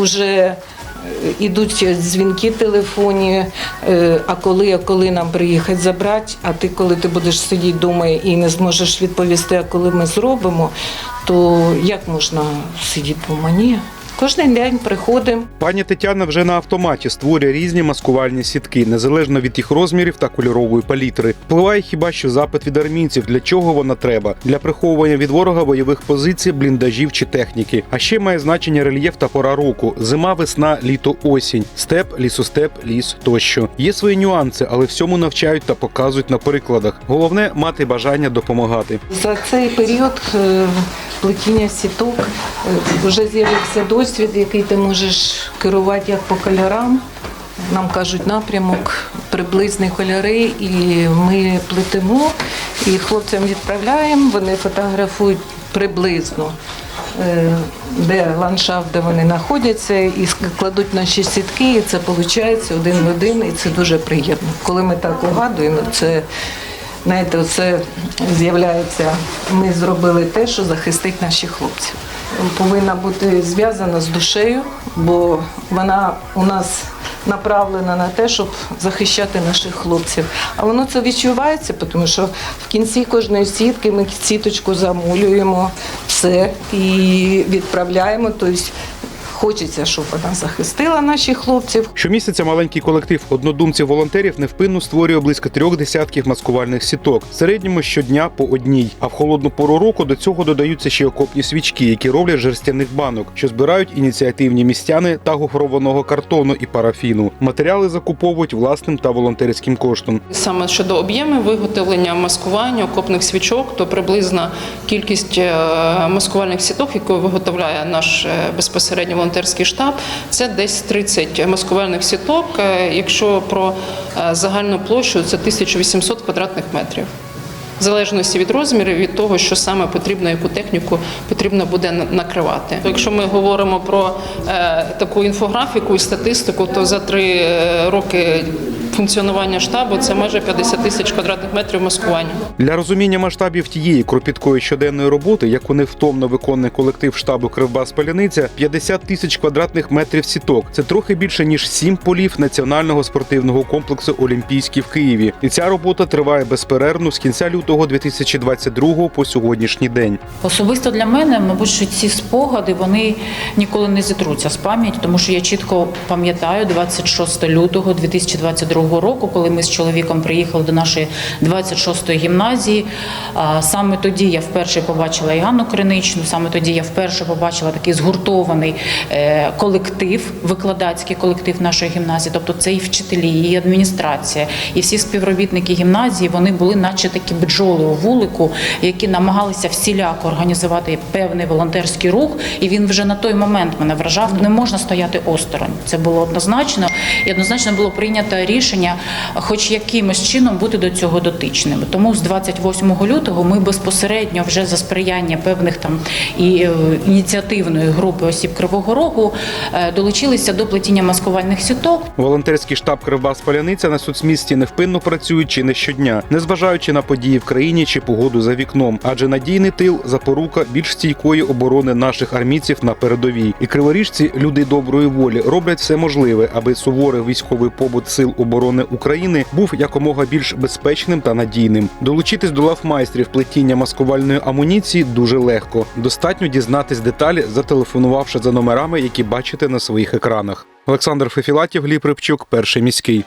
вже йдуть дзвінки телефоні, е, а коли, а коли нам приїхати забрати, а ти коли ти будеш сидіти вдома і не зможеш відповісти, а коли ми зробимо, то як можна сидіти по Ні. Кожен день приходимо. Пані Тетяна вже на автоматі створює різні маскувальні сітки, незалежно від їх розмірів та кольорової палітри. Впливає хіба що запит від армійців, для чого вона треба для приховування від ворога бойових позицій, бліндажів чи техніки. А ще має значення рельєф та пора року: зима, весна, літо, осінь, степ, лісостеп, ліс тощо. Є свої нюанси, але всьому навчають та показують на прикладах. Головне мати бажання допомагати. За цей період е, плетіння сіток е, вже з'явився досвід, який ти можеш керувати як по кольорам. Нам кажуть напрямок, приблизні кольори, і ми плетемо і хлопцям відправляємо. Вони фотографують приблизно. е, Де ландшафт, де вони знаходяться, і кладуть наші сітки, і це виходить один в один, і це дуже приємно. Коли ми так угадуємо, це Знаєте, оце з'являється. Ми зробили те, що захистить наших хлопців. Повинна бути зв'язана з душею, бо вона у нас направлена на те, щоб захищати наших хлопців. А воно це відчувається, тому що в кінці кожної сітки ми сіточку замулюємо все і відправляємо. Тобто хочеться, щоб вона захистила наших хлопців. Щомісяця маленький колектив однодумців-волонтерів невпинно створює близько трьох десятків маскувальних сіток. В середньому щодня по одній. А в холодну пору року до цього додаються ще окопні свічки, які роблять жерстяних банок, що збирають ініціативні містяни та гофрованого картону і парафіну. Матеріали закуповують власним та волонтерським коштом. Саме щодо об'ємів виготовлення маскування окопних свічок, то приблизна кількість е, маскувальних сіток, яку виготовляє наш е, безпосередньо волонтерський штаб, це десь 30 маскувальних сіток. Е, Якщо про е, загальну площу, це 1800 квадратних метрів. В залежності від розмірів, від того, що саме потрібно, яку техніку потрібно буде накривати. Якщо ми говоримо про е, таку інфографіку і статистику, то за три роки функціонування штабу це майже 50 тисяч квадратних метрів маскування. Для розуміння масштабів тієї кропіткої щоденної роботи, яку невтомно виконує колектив штабу Кривбас Паляниця, 50 тисяч квадратних метрів сіток. Це трохи більше ніж сім полів національного спортивного комплексу Олімпійський в Києві. І ця робота триває безперервно з кінця лютого 2022 по сьогоднішній день. Особисто для мене, мабуть, що ці спогади вони ніколи не зітруться з пам'яті, тому що я чітко пам'ятаю 26 лютого 2022 року, коли ми з чоловіком приїхали до нашої 26-ї гімназії. Саме тоді я вперше побачила і Криничну, саме тоді я вперше побачила такий згуртований е, колектив, викладацький колектив нашої гімназії. Тобто це і вчителі, і адміністрація, і всі співробітники гімназії. Вони були, наче такі бджоли у вулику, які намагалися всіляко організувати певний волонтерський рух. І він вже на той момент мене вражав. Не можна стояти осторонь. Це було однозначно, і однозначно було прийнято рішення, хоч якимось чином бути до цього дотичними. Тому з 28 лютого ми безпосередньо вже за сприяння певних там і е, ініціативної групи осіб Кривого Рогу е, долучилися до плетіння маскувальних сіток. Волонтерський штаб Кривбас Паляниця на соцмісті невпинно працює чи не щодня, незважаючи на події в країні чи погоду за вікном, адже надійний тил запорука більш стійкої оборони наших армійців на передовій. І криворіжці, люди доброї волі, роблять все можливе, аби суворий військовий побут сил оборони України був якомога більш безпечним та надійним. Долучитись до лав майстрів плетіння маскувальної амуніції дуже легко. Достатньо дізнатись деталі, зателефонувавши за номерами, які бачите на своїх екранах. Олександр Фефілатів, Гліб Припчук, перший міський.